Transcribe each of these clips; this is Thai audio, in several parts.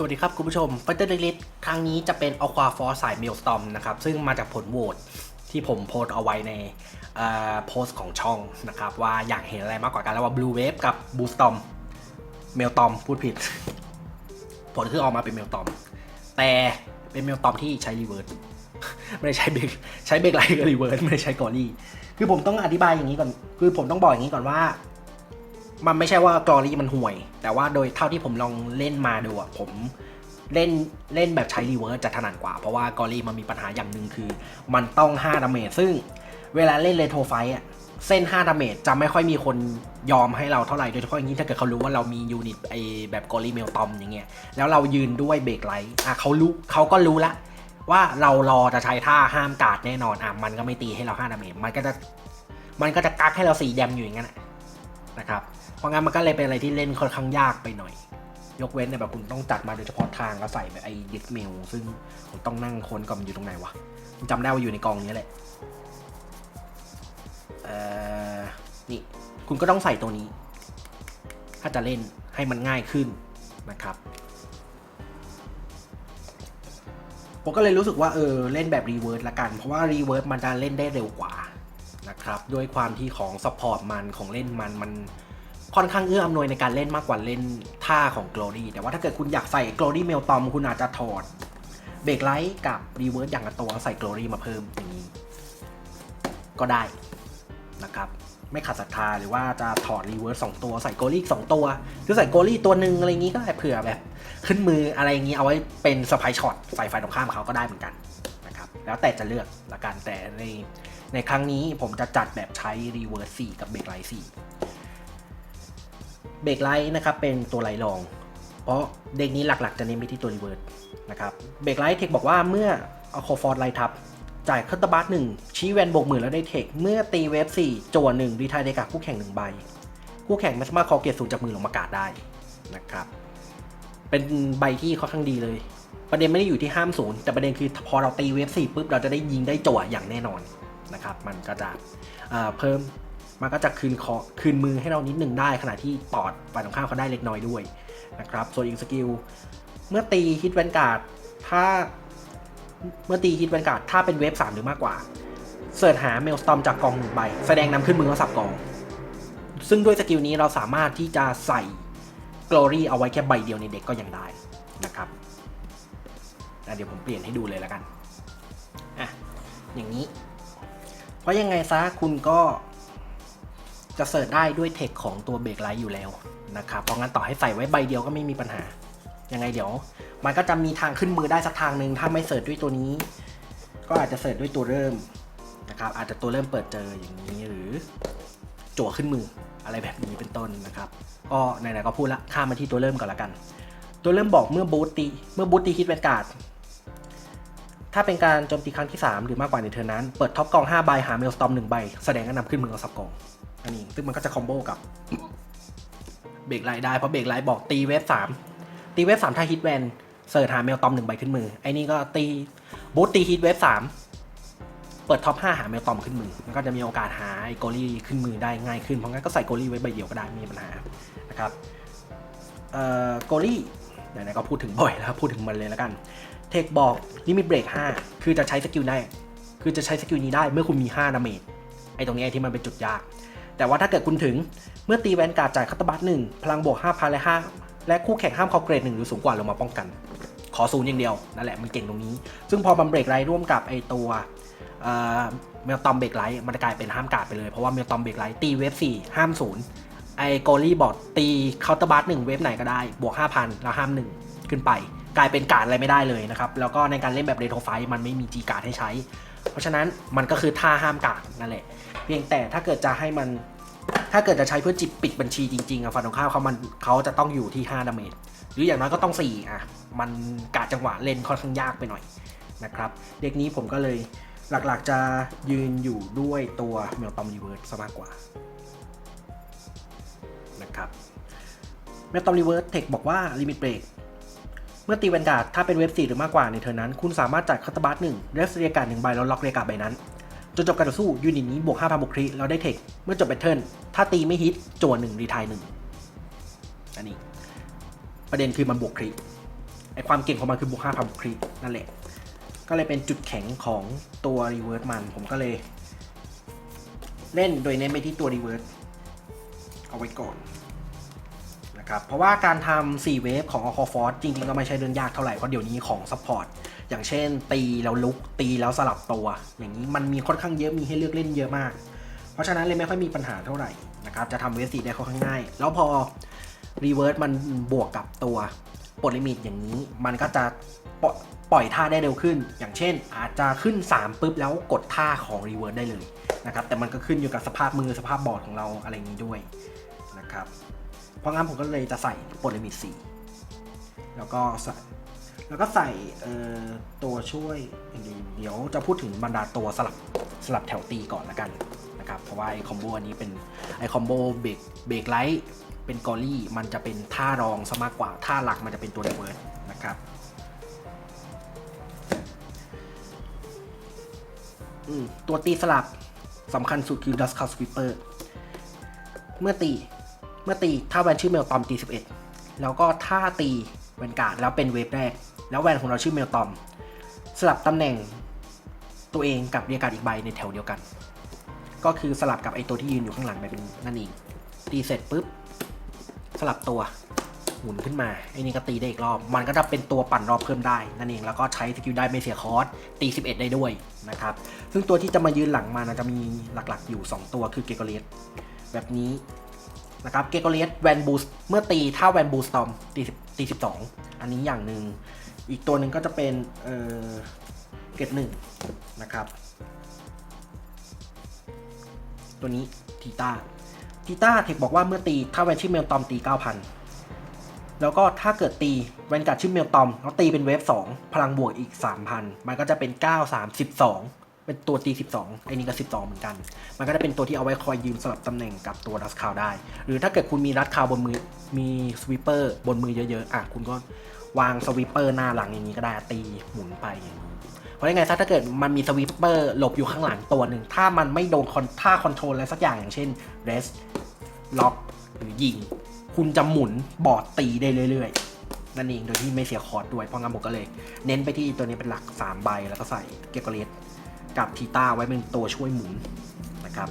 สวัสดีครับ คุณผู้ชม f i g h t e r List ครั้งนี้จะเป็น Aqua Force สาย Maelstrom นะครับ ซึ่งมาจากผลโหวตที่ผมโพสเอาไว้ในโพสต์ของช่องนะครับ ว่าอยากเห็นอะไรมากกว่ากันระหว่าง Blue Wave กับ Blue Storm Maelstrom พูดผิด ผลคือออกมาเป็น Maelstrom แต่เป็น Maelstrom ที่ใช้ Reverse ไม่ได้ใช้เบรกใช้เบรกไลท์กับ Reverse ไม่ได้ใช้กอรี่คือผมต้องอธิบายอย่างนี้ก่อน คือผมต้องบอกอย่างนี้ก่อนว่า มันไม่ใช่ว่ากรอรี่มันห่วย แต่ว่าโดยเท่าที่ผมลองเล่นมาดูอะผมเล่นเล่นแบบใช้รีเวิร์สจะถนัดกว่า เพราะว่ากรอรี่มันมีปัญหาอย่างหนึ่งคือ มันต้อง 5 ดาเมจซึ่งเวลาเล่นเลโทไฟอะเส้น 5 ดาเมจจะไม่ค่อยมีคนยอมให้เราเท่าไหร่ โดยเฉพาะอย่างนี้ถ้าเกิดเขารู้ว่าเรามียูนิตไอแบบกอรี่เมลตอมอย่างเงี้ยแล้วเรายืนด้วยเบรกไลท์อะเขารู้เขาก็รู้ละว่าเรารอจะใช้ท่าห้ามกาดแน่นอนอะมันก็ไม่ตีให้เรา5ดาเมจมันก็จะมันก็จะกักให้เรา4แดมอยู่อย่างนั้นนะครับ เพราะงั้นมันก็เลยเป็นอะไรที่เล่นค่อนข้างยากไปหน่อย ยกเว้นในแบบคุณต้องจัดมาโดยเฉพาะทางแล้วใส่แบบไอ้ดิสเมลซึ่งผมต้องนั่งค้นก่อนมันอยู่ตรงไหนวะผมจำได้ว่าอยู่ในกองนี้แหละเอ่อนี่คุณก็ต้องใส่ตัวนี้ ถ้าจะเล่นให้มันง่ายขึ้นนะครับผมก็เลยรู้สึกว่าเออเล่นแบบรีเวิร์สละกัน เพราะว่ารีเวิร์สมันจะเล่นได้เร็วกว่านะครับด้วยความที่ของสปอร์ตมันของเล่นมันมัน ค่อนข้างเอื้ออำนวยในการเล่นมากกว่าเล่นท่าของ Glory แต่ว่าถ้าเกิดคุณอยากใส่ Glory เมลตอมคุณอาจจะถอดเบรกไลท์กับรีเวิร์สอย่างละตัวใส่ Glory มาเพิ่มอย่างนี้ ก็ได้นะครับไม่ขัดศรัทธาหรือว่าจะถอดรีเวิร์สสองตัวใส่โกลี่สองตัว หรือใส่โกลี่ตัวหนึ่งอะไรอย่างนี้ก็ได้เผื่อแบบ ขึ้นมืออะไรอย่างนี้เอาไว้เป็นสไปช็อตใส่ไฟตรงข้ามเขาก็ได้เหมือนกันนะครับแล้วแต่จะเลือกละกันแต่ในในครั้งนี้ผมจะจัดแบบใช้รีเวิร์ส4กับเบรกไลท์4 เบรกไลท์นะครับเป็นตัวไหลรอง เพราะเด็กนี้หลักๆ จะเน้นไปที่ตัวรีเวิร์สนะครับเบรกไลท์เทคบอกว่าเมื่อเอาโคฟอร์ดไลท์ทับ จ่ายคัตเตอร์บัสหนึ่งชี้แวนบวกหมื่นแล้วได้เทค เมื่อตีเวฟสี่จั่วหนึ่งรีทายเดกาคู่แข่งหนึ่งใบ คู่แข่งไม่สามารถคอเกียรติศูนย์จากมือลงมากาดได้นะครับเป็นใบที่ค่อนข้างดีเลย ประเด็นไม่ได้อยู่ที่ห้ามศูนย์แต่ประเด็นคือพอเราตีเวฟสี่ปุ๊บเราจะได้ยิงได้จั่วอย่างแน่นอนนะครับมันก็จะเพิ่ม มันก็จะคืนคอคืนมือให้เรานิดหนึ่งได้ ขณะที่ปอดฝ่ายตรงข้ามเขาได้เล็กน้อยด้วยนะครับ ส่วนอีกสกิล เมื่อตีฮิตแวนการ์ดถ้าเมื่อตีฮิตแวนการ์ดถ้าเป็นเวฟ3หรือมากกว่า เสิร์ชหาเมลสตอมจากกองหนึ่งใบ แสดงนำขึ้นมือแล้วสับกอง ซึ่งด้วยสกิลนี้เราสามารถที่จะใส่ Glory เอาไว้แค่ใบเดียวในเด็กก็ยังได้นะครับเดี๋ยวผมเปลี่ยนให้ดูเลยแล้วกันอะอย่างนี้ เพราะยังไงซะคุณก็ จะเสิร์ชได้ด้วยเทคของตัวเบรกไลท์อยู่แล้วนะครับ เพราะงั้นต่อให้ใส่ไว้ใบเดียวก็ไม่มีปัญหา ยังไงเดี๋ยว มันก็จะมีทางขึ้นมือได้สักทางหนึ่งถ้าไม่เสิร์ชด้วยตัวนี้ ก็อาจจะเสิร์ชด้วยตัวเริ่มนะครับ อาจจะตัวเริ่มเปิดเจออย่างนี้หรือจั่วขึ้นมืออะไรแบบนี้เป็นต้นนะครับก็ไหนๆก็พูดละข้ามมาที่ตัวเริ่มก่อนละกัน ตัวเริ่มบอกเมื่อบูตตีเมื่อบูตตีฮิตแวนการ์ดถ้าเป็นการโจมตีครั้งที่ 3 หรือมากกว่าในเทอร์นั้น เปิดท็อปกอง5ใบหาเมลสตอม1ใบ แสดงก็นำขึ้นมือเอาสับกองันนี้ซึ่งมันก็จะคอมโบกับเบรกไลท์ได้เพราะเบรกไลท์บอกตีเวฟ3ตีเวฟสามถ้าฮิตแวนเสิร์ชหาเมลตอมหนึ่งใบขึ้นมือ ไอ้นี่ก็ตีบูตตีฮิตเวฟสามเปิดท็อปห้าหาเมลตอมขึ้นมือ มันก็จะมีโอกาสหาไอ้โกลี่ขึ้นมือได้ง่ายขึ้น เพราะงั้นก็ใส่โกลี่ไว้ใบเดียวก็ได้ไม่มีปัญหานะครับเอ่อโกลี่ไหนๆก็พูดถึงบ่อยแล้วพูดถึงมันเลยแล้วกัน เทคบอกลิมิตเบรก5คือจะใช้สกิลได้ คือจะใช้สกิลนี้ได้เมื่อคุณมี5ดาเมจไอ้ตรงนี้ไอ้ที่มันเป็นจุดยาก แต่ว่าถ้าเกิดคุณถึงเมื่อตีแวนการ์ดจ่ายคัตเตอร์บัตหนึ่งพลังบวก5,000และ5และคู่แข่งห้ามเขาเกรดหนึ่งหรือสูงกว่าลงมาป้องกัน ขอศูนย์อย่างเดียวนั่นแหละมันเก่งตรงนี้ ซึ่งพอมันเบรกไลท์ร่วมกับไอตัวเมลตอมเบรกไลท์มันกลายเป็นห้ามการ์ดไปเลยเพราะว่าเมลตอมเบรกไลท์ตีเวฟสี่ห้ามศูนย์ไอโกลี่บอดตีเคาน์เตอร์บัตหนึ่งเวฟไหนก็ได้บวก5,000แล้วห้ามหนึ่งขึ้นไป กลายเป็นการ์ดอะไรไม่ได้เลยนะครับ แล้วก็ในการเล่นแบบเรโทไฟมันไม่มีจีการ์ดให้ใช้ ราะฉะนั้นมันก็คือท่าห้ามการ์ดนั่นแหละ เพียงแต่ถ้าเกิดจะให้มัน ถ้าเกิดจะใช้เพื่อจิบปิดบัญชีจริงๆอะฝั่งตรงข้ามเขามันเขาจะต้องอยู่ที่5ดาเมจหรืออย่างน้อยก็ต้อง 4 อะ มันกาจังหวะเล่นค่อนข้างยากไปหน่อยนะครับ เด็กนี้ผมก็เลยหลักๆจะยืนอยู่ด้วยตัวเมลตอมรีเวิร์สซะมากกว่านะครับเมลตอมรีเวิร์สเทคบอกว่าลิมิตเบรก เมื่อตีแวนการ์ดถ้าเป็นเวฟ4หรือมากกว่าในเทอร์นั้น คุณสามารถจ่ายคัตเตอร์บัสหนึ่งเรสเรียการ์ดหนึ่งใบแล้วล็อกเรียการ์ดใบนั้น จนจบการต่อสู้ยูนิตนี้บวก5,000บุคลิเราได้เทค เมื่อจบแบทเทิลถ้าตีไม่ฮิตจั่วหนึ่งรีทายหนึ่งอันนี้ ประเด็นคือมันบวกคลิไอความเก่งของมันคือบวก5พันครินั่นแหละ ก็เลยเป็นจุดแข็งของตัวรีเวิร์สมัน ผมก็เลย เล่นโดยเน้นไปที่ตัวรีเวิร์สเอาไว้ก่อน นะครับ เพราะว่าการทำ4เวฟของอ l คอฟอร์จริงๆ ก็ไม่ใช่เรื่องยากเท่าไหร่ เพราะเดี๋ยวนี้ของซัพพอร์ตอย่างเช่น ตีแล้วลุกตีแล้วสลับตัว อย่างนี้มันมีค่อนข้างเยอะมีให้เลือกเล่นเยอะมาก เพราะฉะนั้นเลยไม่ค่อยมีปัญหาเท่าไหร่นะครับจะทำเวฟสีได้ค่อนข้างง่าย แล้วพอรีเวิร์สมันบวกกับตัวปลดลิมิตอย่างนี้ มันก็จะปล่อยปล่อยท่าได้เร็วขึ้น อย่างเช่น อาจจะขึ้น 3ปุ๊บแล้วกดท่าของรีเวิร์สได้เลยนะครับแต่มันก็ขึ้นอยู่กับสภาพมือสภาพบอร์ดของเราอะไรนี้ด้วย เพราะงั้นผมก็เลยจะใส่ปลดลิมิต4แล้วก็ใส่แล้วก็ใส่เอ่อตัวช่วยเดี๋ยวจะพูดถึงบรรดาตัวสลับสลับแถวตีก่อนละกันนะครับเพราะว่าไอคอมโบอันนี้เป็นไอคอมโบเบรกเบรกไลท์เป็นกอรี่มันจะเป็นท่ารองซะมากกว่าท่าหลักมันจะเป็นตัวรีเวิร์สนะครับตัวตีสลับสำคัญสุดคือ Dust Cloud Sweeper เมื่อตี มื่อตีถ้าแวนชื่อเมลตอมตี11แล้วก็ถ้าตีแวนการ์ดแล้วเป็นเวฟแรก แล้วแวนของเราชื่อเมลตอม สลับตำแหน่งตัวเองกับเรียกการ์ดอีกใบในแถวเดียวกัน ก็คือสลับกับไอตัวที่ยืนอยู่ข้างหลังไปเป็นนั่นเองตีเสร็จปุ๊บสลับตัวหมุนขึ้นมาไอ้นี่ก็ตีได้อีกรอบ มันก็จะเป็นตัวปั่นรอบเพิ่มได้นั่นเอง แล้วก็ใช้สกิลได้ไม่เสียคอร์สตี 11 ได้ด้วยนะครับ ซึ่งตัวที่จะมายืนหลังมานะจะมีหลักๆอยู่ 2 ตัวคือเกโกเลสแบบนี้ นะครับเกโกเลียสแวนบูสเมื่อตีถ้าแวนบูสตอมตีตีสิบสองอันนี้อย่างหนึ่งอีกตัวหนึ่งก็จะเป็นเออเกตหนึ่งนะครับ ตัวนี้ทีต้าทีต้าเทคบอกว่าเมื่อตีถ้าแวนชื่อเมลตอมตีเก้าพันแล้วก็ถ้าเกิดตีแวนการ์ดชื่อเมลตอมแล้วตีเป็นเวฟสองพลังบวกอีกสามพันมันก็จะเป็นเก้าสามสิบสอง เป็นตัวตี 12 ไอ้นี่ก็ 12 เหมือนกัน มันก็จะเป็นตัวที่เอาไว้คอยยืมสลับตำแหน่งกับตัวดัสคาวได้ หรือถ้าเกิดคุณมีดัสคาวบนมือ มีสวิปเปอร์บนมือเยอะๆ อะ คุณก็วางสวิปเปอร์หน้าหลังอย่างนี้ก็ได้ ตีหมุนไปอย่างนี้เพราะยังไงซะถ้าเกิดมันมีสวิปเปอร์หลบอยู่ข้างหลังตัวหนึ่ง ถ้ามันไม่โดนคอนท่าคอนโทรลอะไรสักอย่างอย่างเช่นเรสล็อกหรือยิง คุณจะหมุนบอดตีได้เรื่อยๆนั่นเองโดยที่ไม่เสียคอร์ดด้วย เพราะงั้นผมก็เลย เน้นไปที่ตัวนี้เป็นหลัก 3 ใบ แล้วก็ใส่เกโกเลส กับทีต้าไว้เป็นตัวช่วยหมุนนะครับ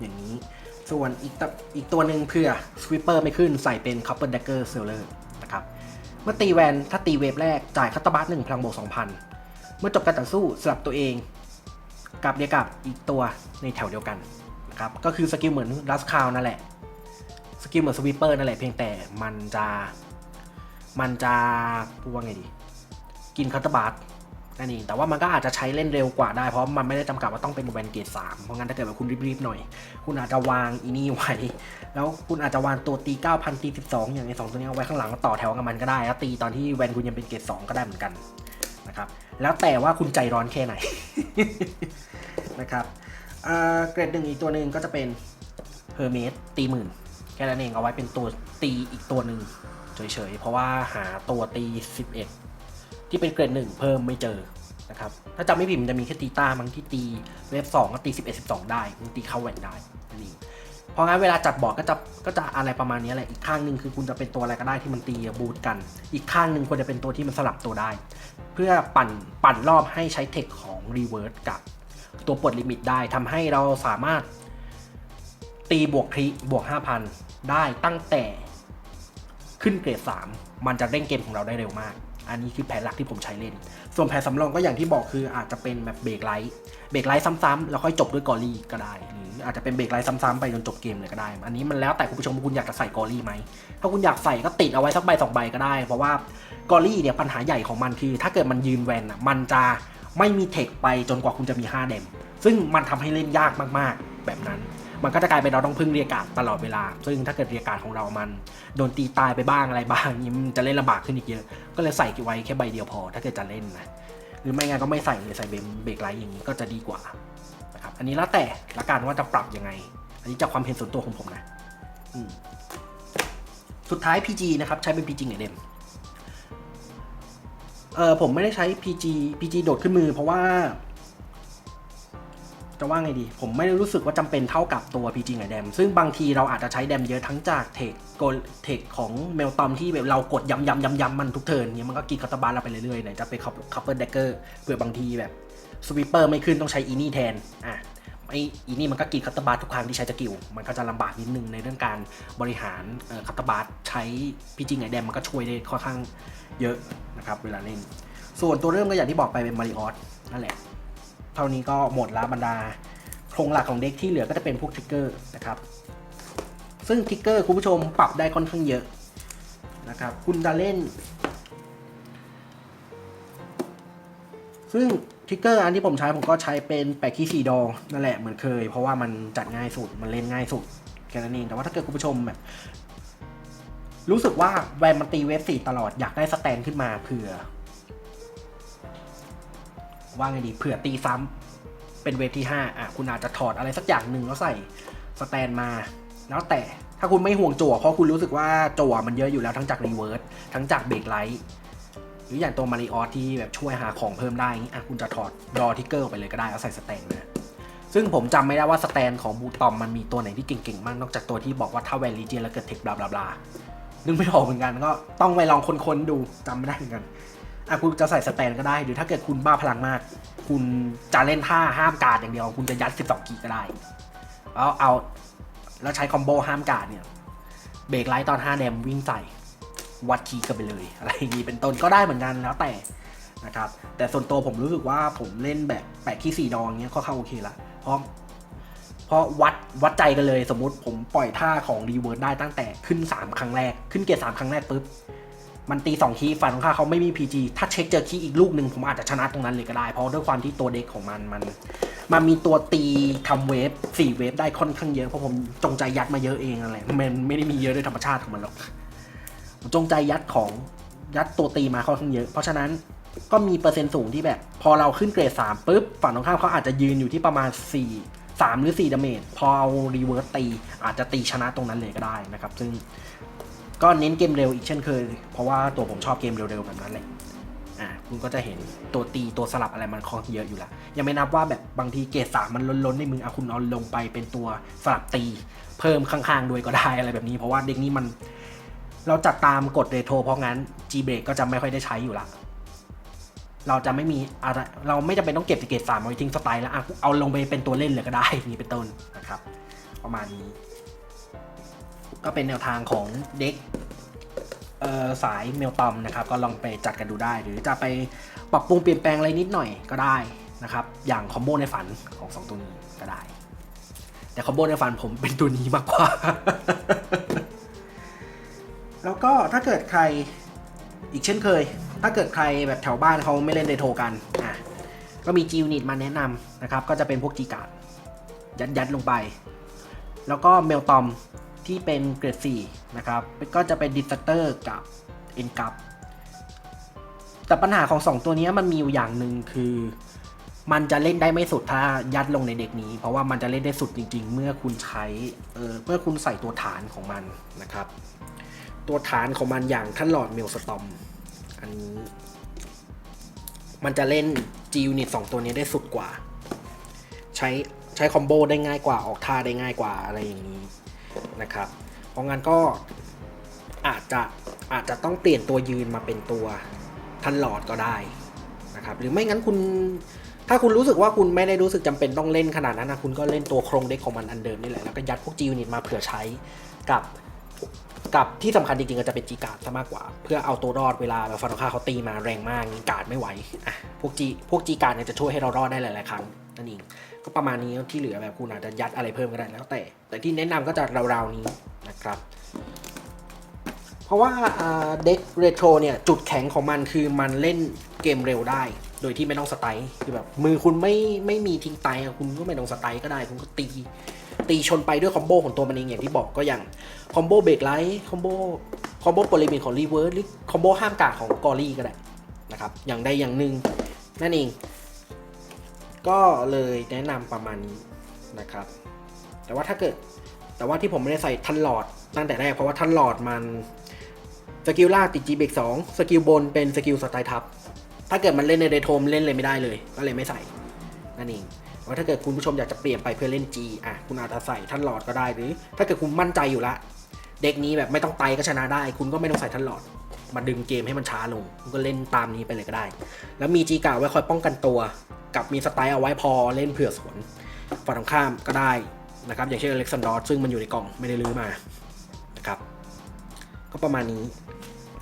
อย่างนี้ส่วนอีกตวอีกตัวหนึ่งเพื่อสวิปเปอร์ไม่ขึ้นใส่เป็น c o p p e r Dagger Sealer นะครับ เมื่อตีแวนถ้าตีเวฟแรกจ่ายคัตาบัสหนึ่งพลังบวก2,000เมื่อจบการต่อสู้สลับตัวเองกับเรียกกับอีกตัวในแถวเดียวกันนะครับก็คือสกิลเหมือนลัสคาวนั่นแหละสกิลเหมือนสวิปเปอร์นั่นแหละเพียงแต่มันจะ มันจะพูดว่าไงดี กินคัตเตอร์บัตนั่นเองแต่ว่ามันก็อาจจะใช้เล่นเร็วกว่าได้ เพราะมันไม่ได้จำกัดว่าต้องเป็นแวนเกตสามเพราะงั้นถ้าเกิดว่าคุณรีบๆหน่อย คุณอาจจะวางอีนี่ไว้ แล้วคุณอาจจะวางตัวตี 9,000 ตี 12 อย่างไอ้สองตัวนี้ไว้ข้างหลังต่อแถวกับมันก็ได้แล้วตีตอนที่แวนคุณยังเป็นเกต2ก็ได้เหมือนกันนะครับแล้วแต่ว่าคุณใจร้อนแค่ไหนนะครับเกรดหนึ่งอีกตัวหนึ่งก็จะเป็นเฮอร์เมสตีหมื่นแค่นั้นเองเอาไว้เป็นตัวตีอีกตัวหนึ่งเฉยๆเพราะว่าหาตัวตี 11 ที่เป็นเกรดหนึ่งเพิ่มไม่เจอนะครับถ้าจำไม่ผิดมันจะมีแค่ตีต้ามั้งที่ตีเวฟสองก็ตีสิบเอ็ดสิบสองได้มันตีเข้าแหวนได้นั่เองเพราะงั้นเวลาจัดบอร์ดก็จะก็จะอะไรประมาณนี้แหละอีกข้างหนึ่งคือคุณจะเป็นตัวอะไรก็ได้ที่มันตีบูทกัน อีกข้างหนึ่งควรจะเป็นตัวที่มันสลับตัวได้ เพื่อปั่นปั่นรอบให้ใช้เทคของรีเวิร์สกับตัวปลดลิมิตได้ทำให้เราสามารถตีบวกคริบวก 5,000 ได้ตั้งแต่ขึ้นเกรด 3 มันจะเร่งเกมของเราได้เร็วมาก อันนี้คือแผนหลักที่ผมใช้เล่น ส่วนแผนสำรองก็อย่างที่บอกคืออาจจะเป็นแบบเบรกไลท์เบรกไลท์ซ้ำๆแล้วค่อยจบด้วยกอรี่ก็ได้ หรืออาจจะเป็นเบรกไลท์ซ้ำๆไปจนจบเกมเลยก็ได้ อันนี้มันแล้วแต่คุณผู้ชมว่าคุณอยากจะใส่กอรี่ไหม ถ้าคุณอยากใส่ก็ติดเอาไว้สักใบสองใบก็ได้ เพราะว่ากอรี่เนี่ยปัญหาใหญ่ของมันคือ ถ้าเกิดมันยืนแวนอะมันจะไม่มีเทคไปจนกว่าคุณจะมี5เดมซึ่งมันทำให้เล่นยากมากๆ แบบนั้น มันก็จะกลายเป็นเราต้องพึ่งเรียการตลอดเวลา ซึ่งถ้าเกิดเรียการของเรามันโดนตีตายไปบ้างอะไรบ้างนี่มันจะเล่นลำบากขึ้นอีกเยอะ ก็เลยใส่ไว้แค่ใบเดียวพอ ถ้าเกิดจะเล่นนะ หรือไม่งั้นก็ไม่ใส่เลยใส่เบรกไลท์อย่างนี้ก็จะดีกว่านะครับ อันนี้แล้วแต่ละกันว่าจะปรับยังไง อันนี้จากความเห็นส่วนตัวของผมนะสุดท้าย PG นะครับใช้เป็น PG เดมเออผมไม่ได้ใช้ PG PG โดดขึ้นมือเพราะว่า จะว่าไงดี ผมไม่ได้รู้สึกว่าจำเป็นเท่ากับตัว PG ไงแดม ซึ่งบางทีเราอาจจะใช้แดมเยอะทั้งจากเทคโกลเทคของเมลตอมที่แบบเรากดย้ำย้ำย้ำย้ำมันทุกเทิร์นเนี้ยมันก็กินคาตาบาลเราไปเรื่อยๆไหนจะเป็นคัพเปิลเดกเกอร์เผื่อบางทีแบบสวิปเปอร์ไม่ขึ้นต้องใช้อีนี่แทนอะไออีนี่มันก็กินคัตตาบาร์ทุกครั้งที่ใช้สกิล มันก็จะลำบากนิดนึงในเรื่องการบริหารคัตตาบาร์ใช้พีจีไงแดมมันก็ช่วยได้ค่อนข้างเยอะนะครับเวลาเล่น ส่วนตัวเริ่มก็อย่างที่บอกไปเป็นมาริออสนั่นแหละ เท่านี้ก็หมดแล้วบรรดา โครงหลักของเด็กที่เหลือก็จะเป็นพวกทิกเกอร์นะครับ ซึ่งทิกเกอร์คุณผู้ชมปรับได้ค่อนข้างเยอะนะครับ คุณจะเล่น ซึ่งทิกเกอร์อันที่ผมใช้ผมก็ใช้เป็นแปะคีสีดองนั่นแหละเหมือนเคย เพราะว่ามันจัดง่ายสุดมันเล่นง่ายสุดแค่นั้นเองแต่ว่าถ้าเกิดคุณผู้ชมแบบรู้สึกว่าแวนมันตีเวฟสี่ตลอดอยากได้สแตนขึ้นมาเผื่อ ว่าไงดีเผื่อตีซ้ำเป็นเวฟที่ 5 อะ คุณอาจจะถอดอะไรสักอย่างหนึ่งแล้วใส่สแตนมา แล้วแต่ถ้าคุณไม่ห่วงจั่วเพราะคุณรู้สึกว่าจั่วมันเยอะอยู่แล้วทั้งจากรีเวิร์สทั้งจากเบรกไลท์หรืออย่างตัวมาริออสที่แบบช่วยหาของเพิ่มได้อย่างงี้อะคุณจะถอดดอทิกเกอร์ออกไปเลยก็ได้แล้วใส่สแตนมาซึ่งผมจำไม่ได้ว่าสแตนของบูตอมมันมีตัวไหนที่เก่งๆมากนอกจากตัวที่บอกว่าถ้าแวนลีเจียนแล้วเกิดเทคบลาบลาบลานึกไม่ออกเหมือนกันก็ต้องไปลองค้นๆดูจำไม่ได้เหมือนกัน อะคุณจะใส่สแตนก็ได้ หรือถ้าเกิดคุณบ้าพลังมาก คุณจะเล่นท่าห้ามการดอย่างเดียว คุณจะยัด 12 กีก็ได้ แล้วเอา แล้วใช้คอมโบห้ามการดเนี่ย เบรกไลท์ตอน5แดมวิ่งใส่วัดคีกันไปเลย อะไรอย่างนี้เป็นต้นก็ได้เหมือนกันแล้วแต่นะครับ แต่ส่วนตัวผมรู้สึกว่าผมเล่นแบบแปะขี้สี่ดองเงี้ยก็เข้าโอเคละเพราะเพราะวัดวัดใจกันเลยสมมติผมปล่อยท่าของรีเวิร์สได้ตั้งแต่ขึ้น 3 ครั้งแรก ขึ้นเกียร์สามครั้งแรกปุ๊บ มันตีสองคีย์ฝั่งของข้าเขาไม่มี PG ถ้าเช็คเจอคีย์อีกลูกหนึ่งผมอาจจะชนะตรงนั้นเลยก็ได้ เพราะด้วยความที่ตัวเด็กของมันมัน มันมีตัวตีทำเวฟสี่เวฟได้ค่อนข้างเยอะเพราะผมจงใจยัดมาเยอะเองอะไรมันไม่ได้มีเยอะด้วยธรรมชาติของมันหรอกจงใจยัดของยัดตัวตีมาค่อนข้างเยอะ เพราะฉะนั้นก็มีเปอร์เซ็นต์สูงที่แบบ พอเราขึ้นเกรดสามปุ๊บฝั่งตรงข้ามเขาอาจจะยืนอยู่ที่ประมาณสี่สามหรือสี่ดาเมจพอเอารีเวิร์สตีอาจจะตีชนะตรงนั้นเลยก็ได้นะครับ ซึ่ง ก็เน้นเกมเร็วอีกเช่นเคย เพราะว่าตัวผมชอบเกมเร็วๆแบบนั้นเลยอะคุณก็จะเห็นตัวตีตัวสลับอะไรมันค่อนข้างเยอะอยู่ล้วยังไม่นับว่าแบบบางทีเกรดสามมันล้นๆในมืออะคุณเอาลงไปเป็นตัวสลับตี เพิ่มข้างๆด้วยก็ได้อะไรแบบนี้ เพราะว่าเด็กนี้มันเราจัดตามกฎเรโทรเพราะงั้น G break ก็จะไม่ค่อยได้ใช้อยู่ละเราจะไม่มีอะไรเราไม่จำเป็นต้องเก็บเกรดสามไว้ทิ้งสไตล์แล้วเอาลงไปเป็นตัวเล่นเลยก็ได้อย่างนี้เป็นต้นนะครับ ประมาณนี้ ก็เป็นแนวทางของเด็กสายเมลตอมนะครับ ก็ลองไปจัดกันดูได้ หรือจะไปปรับปรุงเปลี่ยนแปลงอะไรนิดหน่อยก็ได้นะครับ อย่างคอมโบในฝันของสองตัวนี้ก็ได้ แต่คอมโบในฝันผมเป็นตัวนี้มากกว่า แล้วก็ถ้าเกิดใครอีกเช่นเคย ถ้าเกิดใครแบบแถวบ้านเขาไม่เล่นเดโทกันอะก็มีจิวนิตมาแนะนำนะครับ ก็จะเป็นพวกจีการ์ดยัดยัดลงไป แล้วก็เมลตอม ที่เป็นเกรด4นะครับ ก็จะเป็นดิสเตอร์กับเอ็นกัปแต่ปัญหาของ 2 ตัวนี้มันมีอยู่อย่างหนึ่งคือ มันจะเล่นได้ไม่สุดถ้ายัดลงในเด็กนี้ เพราะว่ามันจะเล่นได้สุดจริง ๆ เมื่อคุณใช้เออเมื่อคุณใส่ตัวฐานของมันนะครับ ตัวฐานของมันอย่างท่านหลอดเมลสตอมอันนี้มันจะเล่น G Unit 2 ตัวนี้ได้สุดกว่า ใช้ใช้คอมโบได้ง่ายกว่าออกท่าได้ง่ายกว่าอะไรอย่างนี้ นะครับเพราะงั้นก็อาจจะอาจจะต้องเปลี่ยนตัวยืนมาเป็นตัวทันหลอดก็ได้นะครับหรือไม่งั้นคุณถ้าคุณรู้สึกว่าคุณไม่ได้รู้สึกจำเป็นต้องเล่นขนาดนั้นนะคุณก็เล่นตัวโครงเด็กของมันอันเดิมนี่แหละแล้วก็ยัดพวกจีนิตมาเผื่อใช้กับกับที่สำคัญจริงๆก็จะเป็นจีการ์ดซะมากกว่า เพื่อเอาตัวรอดเวลาแบบฟาโนคาเขาตีมาแรงมากงี้การ์ดไม่ไหวอะพวกจีพวกจีการ์ดเนี่ยจะช่วยให้เรารอดได้หลายๆครั้ง นั่นเองก็ประมาณนี้ที่เหลือแบบคุณอาจจะยัดอะไรเพิ่มก็ได้แล้วแต่ แต่ที่แนะนำก็จะราวๆนี้นะครับ เพราะว่าเด็กเรโทรเนี่ยจุดแข็งของมันคือมันเล่นเกมเร็วได้ โดยที่ไม่ต้องสไตล์คือแบบมือคุณไม่ไม่มีทิ้งไตคุณก็ไม่ต้องสไตล์ก็ได้คุณก็ตีตีชนไปด้วยคอมโบของตัวมันเองอย่างที่บอกก็อย่างคอมโบเบรกไลท์คอมโบคอมโบโปรลิมินของรีเวิร์สหรือคอมโบห้ามกาดของกอรี่ก็ได้นะครับอย่างใดอย่างหนึ่งนั่นเอง ก็เลยแนะนำประมาณนี้นะครับ แต่ว่าถ้าเกิดแต่ว่าที่ผมไม่ได้ใส่ทันหลอดตั้งแต่แรกเพราะว่าทันหลอดมันสกิลล่าติดจีเบกสองสกิลบนเป็นสกิลสไตล์ทับ ถ้าเกิดมันเล่นในเดทโทมเล่นเลยไม่ได้เลย ก็เลยไม่ใส่นั่นเองว่าถ้าเกิดคุณผู้ชมอยากจะเปลี่ยนไปเพื่อเล่น G อะคุณอาจจะใส่ท่านหลอดก็ได้หรือ ถ้าเกิดคุณมั่นใจอยู่ละ เด็กนี้แบบไม่ต้องไตก็ชนะได้ คุณก็ไม่ต้องใส่ท่านหลอด มาดึงเกมให้มันช้าลง คุณก็เล่นตามนี้ไปเลยก็ได้ แล้วมีจีกาไว้คอยป้องกันตัว กับมีสไตล์เอาไว้พอเล่นเผื่อสวนฝั่งตรงข้ามก็ได้นะครับ อย่างเช่นอเล็กซานดอร์ซึ่งมันอยู่ในกล่องไม่ได้ลื้อมานะครับ ก็ประมาณนี้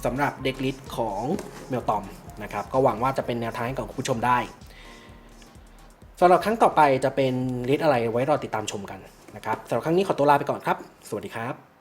สำหรับเด็กลิสต์ของเมลตอมนะครับ ก็หวังว่าจะเป็นแนวทางให้กับคุณผู้ชมได้สำหรับครั้งต่อไปจะเป็นลิสต์อะไรไว้รอติดตามชมกันนะครับสำหรับครั้งนี้ขอตัวลาไปก่อนครับ สวัสดีครับ